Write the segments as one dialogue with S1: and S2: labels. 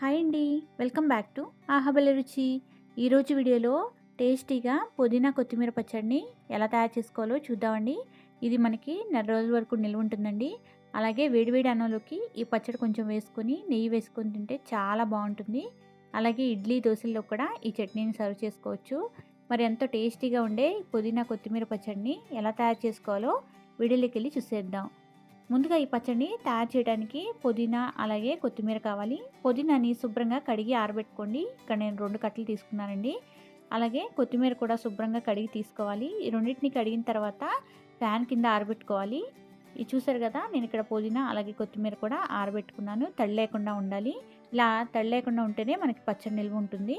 S1: Hi అండి. Welcome back to ఆహాబల రుచి. ఈరోజు వీడియోలో టేస్టీగా పుదీనా కొత్తిమీర పచ్చడిని ఎలా తయారు చేసుకోవాలో చూద్దామండి. ఇది మనకి నెల రోజుల వరకు నిల్వ ఉంటుందండి. అలాగే వేడివేడి అన్నంలోకి ఈ పచ్చడి కొంచెం వేసుకొని నెయ్యి వేసుకొని తింటే చాలా బాగుంటుంది. అలాగే ఇడ్లీ దోశల్లో కూడా ఈ చట్నీని సర్వ్ చేసుకోవచ్చు. మరి ఎంతో టేస్టీగా ఉండే పుదీనా కొత్తిమీర పచ్చడిని ఎలా తయారు చేసుకోవాలో వీడియోలోకి వెళ్ళి చూసేద్దాం. ముందుగా ఈ పచ్చడిని తయారు చేయడానికి పుదీనా అలాగే కొత్తిమీర కావాలి. పుదీనాని శుభ్రంగా కడిగి ఆరబెట్టుకోండి. ఇక్కడ నేను రెండు కట్టలు తీసుకున్నానండి. అలాగే కొత్తిమీర కూడా శుభ్రంగా కడిగి తీసుకోవాలి. ఈ రెండింటిని కడిగిన తర్వాత ఫ్యాన్ కింద ఆరబెట్టుకోవాలి. ఇది చూసారు కదా నేను ఇక్కడ పుదీనా అలాగే కొత్తిమీర కూడా ఆరబెట్టుకున్నాను. తడి లేకుండా ఉండాలి. ఇలా తడి లేకుండా ఉంటేనే మనకి పచ్చడి నిల్వ ఉంటుంది.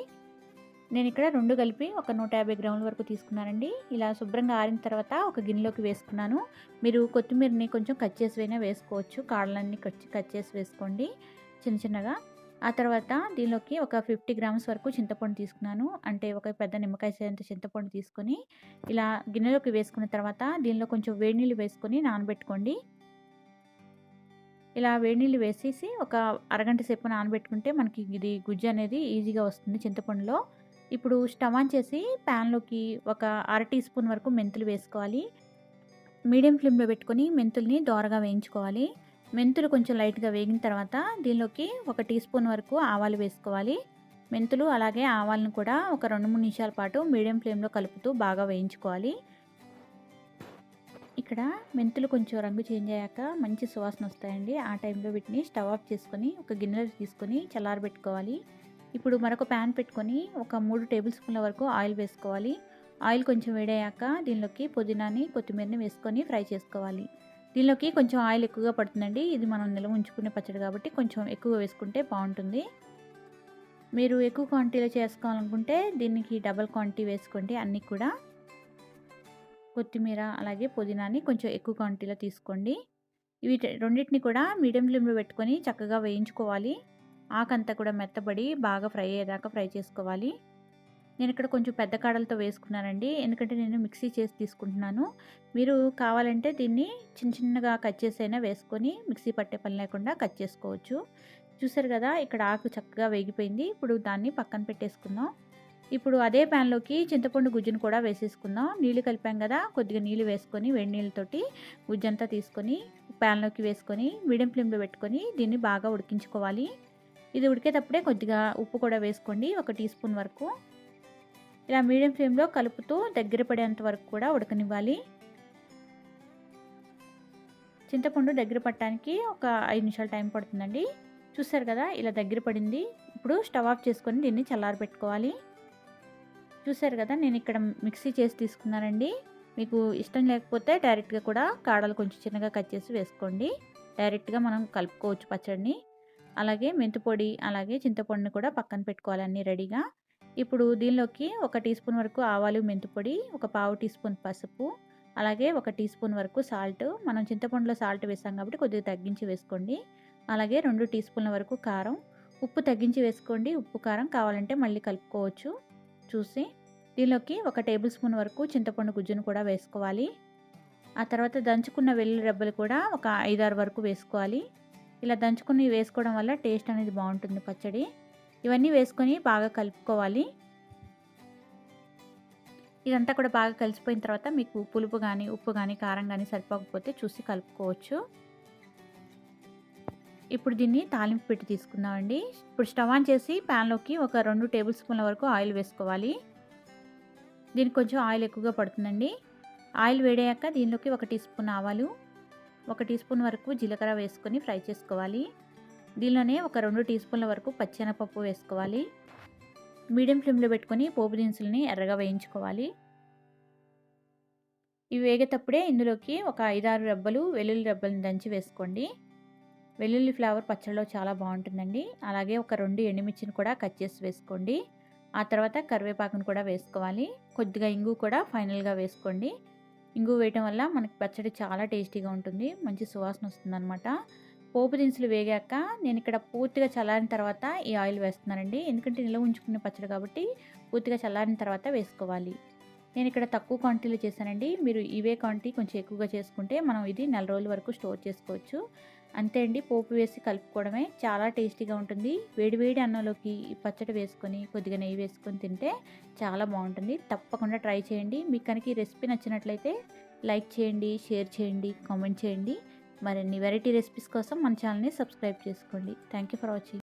S1: నేను ఇక్కడ రెండు కలిపి ఒక నూట యాభై గ్రాముల వరకు తీసుకున్నానండి. ఇలా శుభ్రంగా ఆరిన తర్వాత ఒక గిన్నెలోకి వేసుకున్నాను. మీరు కొత్తిమీరని కొంచెం కట్ చేసి అయినా వేసుకోవచ్చు. కాడలన్నీ కట్ కట్ చేసి వేసుకోండి చిన్న చిన్నగా. ఆ తర్వాత దీనిలోకి ఒక ఫిఫ్టీ గ్రామ్స్ వరకు చింతపండు తీసుకున్నాను. అంటే ఒక పెద్ద నిమ్మకాయ సేంత చింతపండు తీసుకొని ఇలా గిన్నెలోకి వేసుకున్న తర్వాత దీనిలో కొంచెం వేడి నీళ్ళు వేసుకొని నానబెట్టుకోండి. ఇలా వేడి నీళ్ళు వేసేసి ఒక అరగంట సేపు నానబెట్టుకుంటే మనకి ఇది గుజ్జు అనేది ఈజీగా వస్తుంది చింతపండులో. ఇప్పుడు స్టవ్ ఆన్ చేసి ప్యాన్లోకి ఒక అర టీ స్పూన్ వరకు మెంతులు వేసుకోవాలి. మీడియం ఫ్లేమ్లో పెట్టుకొని మెంతుల్ని దోరగా వేయించుకోవాలి. మెంతులు కొంచెం లైట్గా వేగిన తర్వాత దీనిలోకి ఒక టీ స్పూన్ వరకు ఆవాలు వేసుకోవాలి. మెంతులు అలాగే ఆవాలను కూడా ఒక రెండు మూడు నిమిషాల పాటు మీడియం ఫ్లేమ్లో కలుపుతూ బాగా వేయించుకోవాలి. ఇక్కడ మెంతులు కొంచెం రంగు చేంజ్ అయ్యాక మంచి సువాసన వస్తాయండి. ఆ టైంలో వీటిని స్టవ్ ఆఫ్ చేసుకొని ఒక గిన్నెలో తీసుకొని చల్లారబెట్టుకోవాలి. ఇప్పుడు మరొక ప్యాన్ పెట్టుకొని ఒక మూడు టేబుల్ స్పూన్ల వరకు ఆయిల్ వేసుకోవాలి. ఆయిల్ కొంచెం వేడయ్యాక దీనిలోకి పుదీనాని కొత్తిమీరని వేసుకొని ఫ్రై చేసుకోవాలి. దీనిలోకి కొంచెం ఆయిల్ ఎక్కువగా పడుతుందండి. ఇది మనం నిల్వ ఉంచుకునే పచ్చడి కాబట్టి కొంచెం ఎక్కువ వేసుకుంటే బాగుంటుంది. మీరు ఎక్కువ క్వాంటిటీలో చేసుకోవాలనుకుంటే దీనికి డబల్ క్వాంటిటీ వేసుకోండి. అన్నీ కూడా కొత్తిమీర అలాగే పుదీనాని కొంచెం ఎక్కువ క్వాంటిటీలో తీసుకోండి. ఇవి రెండింటిని కూడా మీడియం ఫ్లేమ్లో పెట్టుకొని చక్కగా వేయించుకోవాలి. ఆకంతా కూడా మెత్తబడి బాగా ఫ్రై అయ్యేదాకా ఫ్రై చేసుకోవాలి. నేను ఇక్కడ కొంచెం పెద్ద కాడలతో వేసుకున్నానండి. ఎందుకంటే నేను మిక్సీ చేసి తీసుకుంటున్నాను. మీరు కావాలంటే దీన్ని చిన్న చిన్నగా కట్ చేసైనా వేసుకొని మిక్సీ పట్టే పని లేకుండా కట్ చేసుకోవచ్చు. చూసారు కదా ఇక్కడ ఆకు చక్కగా వేగిపోయింది. ఇప్పుడు దాన్ని పక్కన పెట్టేసుకుందాం. ఇప్పుడు అదే ప్యాన్లోకి చింతపండు గుజ్జును కూడా వేసేసుకుందాం. నీళ్ళు కలిపాం కదా కొద్దిగా నీళ్ళు వేసుకొని వేడి నీళ్ళతోటి గుజ్జంతా తీసుకొని ప్యాన్లోకి వేసుకొని మీడియం ఫ్లేమ్లో పెట్టుకొని దీన్ని బాగా ఉడికించుకోవాలి. ఇది ఉడికేటప్పుడే కొద్దిగా ఉప్పు కూడా వేసుకోండి ఒక టీ స్పూన్ వరకు. ఇలా మీడియం ఫ్లేమ్లో కలుపుతూ దగ్గర పడేంత వరకు కూడా ఉడకనివ్వాలి. చింతపండు దగ్గర పట్టడానికి ఒక ఐదు నిమిషాలు టైం పడుతుందండి. చూసారు కదా ఇలా దగ్గర పడింది. ఇప్పుడు స్టవ్ ఆఫ్ చేసుకొని దీన్ని చల్లారబెట్టుకోవాలి. చూసారు కదా నేను ఇక్కడ మిక్సీ చేసి తీసుకున్నానండి. మీకు ఇష్టం లేకపోతే డైరెక్ట్గా కూడా కాడలు కొంచెం చిన్నగా కట్ చేసి వేసుకోండి. డైరెక్ట్గా మనం కలుపుకోవచ్చు పచ్చడిని. అలాగే మెంతిపొడి అలాగే చింతపండుని కూడా పక్కన పెట్టుకోవాలన్నీ రెడీగా. ఇప్పుడు దీనిలోకి ఒక టీ స్పూన్ వరకు ఆవాలు మెంతిపొడి ఒక పావు టీ స్పూన్ పసుపు అలాగే ఒక టీ స్పూన్ వరకు సాల్ట్. మనం చింతపండులో సాల్ట్ వేసాం కాబట్టి కొద్దిగా తగ్గించి వేసుకోండి. అలాగే రెండు టీ స్పూన్ల వరకు కారం. ఉప్పు తగ్గించి వేసుకోండి. ఉప్పు కారం కావాలంటే మళ్ళీ కలుపుకోవచ్చు. చూసి దీనిలోకి ఒక టేబుల్ స్పూన్ వరకు చింతపండు గుజ్జును కూడా వేసుకోవాలి. ఆ తర్వాత దంచుకున్న వెల్లుల్లి రెబ్బలు కూడా ఒక ఐదారు వరకు వేసుకోవాలి. ఇలా దంచుకుని వేసుకోవడం వల్ల టేస్ట్ అనేది బాగుంటుంది పచ్చడి. ఇవన్నీ వేసుకొని బాగా కలుపుకోవాలి. ఇదంతా కూడా బాగా కలిసిపోయిన తర్వాత మీకు పులుపు కానీ ఉప్పు కానీ కారం కానీ సరిపోకపోతే చూసి కలుపుకోవచ్చు. ఇప్పుడు దీన్ని తాలింపు పెట్టి తీసుకుందామండి. ఇప్పుడు స్టవ్ ఆన్ చేసి ప్యాన్లోకి ఒక రెండు టేబుల్ స్పూన్ల వరకు ఆయిల్ వేసుకోవాలి. దీనికి కొంచెం ఆయిల్ ఎక్కువగా పడుతుందండి. ఆయిల్ వేడయ్యాక దీనిలోకి ఒక టీ స్పూన్ ఆవాలు ఒక టీ స్పూన్ వరకు జీలకర్ర వేసుకొని ఫ్రై చేసుకోవాలి. దీనిలోనే ఒక రెండు టీ స్పూన్ల వరకు పచ్చెనపప్పు వేసుకోవాలి. మీడియం ఫ్లేమ్లో పెట్టుకొని పోపు దినుసులని ఎర్రగా వేయించుకోవాలి. ఇవి వేగేటప్పుడే ఇందులోకి ఒక ఐదారు రెబ్బలు వెల్లుల్లి రెబ్బలను దంచి వేసుకోండి. వెల్లుల్లి ఫ్లేవర్ పచ్చడిలో చాలా బాగుంటుందండి. అలాగే ఒక రెండు ఎండుమిర్చిని కూడా కట్ చేసి వేసుకోండి. ఆ తర్వాత కరివేపాకును కూడా వేసుకోవాలి. కొద్దిగా ఇంగు కూడా ఫైనల్గా వేసుకోండి. ఇంగు వేయటం వల్ల మనకి పచ్చడి చాలా టేస్టీగా ఉంటుంది. మంచి సువాసన వస్తుందన్నమాట. పోపు దినుసులు వేగాక నేను ఇక్కడ పూర్తిగా చల్లారిన తర్వాత ఈ ఆయిల్ వేస్తున్నానండి. ఎందుకంటే నిల్వ ఉంచుకునే పచ్చడి కాబట్టి పూర్తిగా చల్లారిన తర్వాత వేసుకోవాలి. నేను ఇక్కడ తక్కువ క్వాంటిటీలో చేశానండి. మీరు ఇవే క్వాంటిటీ కొంచెం ఎక్కువగా చేసుకుంటే మనం ఇది నెల రోజుల వరకు స్టోర్ చేసుకోవచ్చు. అంతే అండి. పోపు వేసి కలుపుకోవడమే చాలా టేస్టీగా ఉంటుంది. వేడివేడి అన్నంలోకి పచ్చడి వేసుకొని కొద్దిగా నెయ్యి వేసుకొని తింటే చాలా బాగుంటుంది. తప్పకుండా ట్రై చేయండి. మీకు కనుక ఈ రెసిపీ నచ్చినట్లయితే లైక్ చేయండి షేర్ చేయండి కామెంట్ చేయండి. మరిన్ని వెరైటీ రెసిపీస్ కోసం మన ఛానల్ని సబ్స్క్రైబ్ చేసుకోండి. Thank you for watching.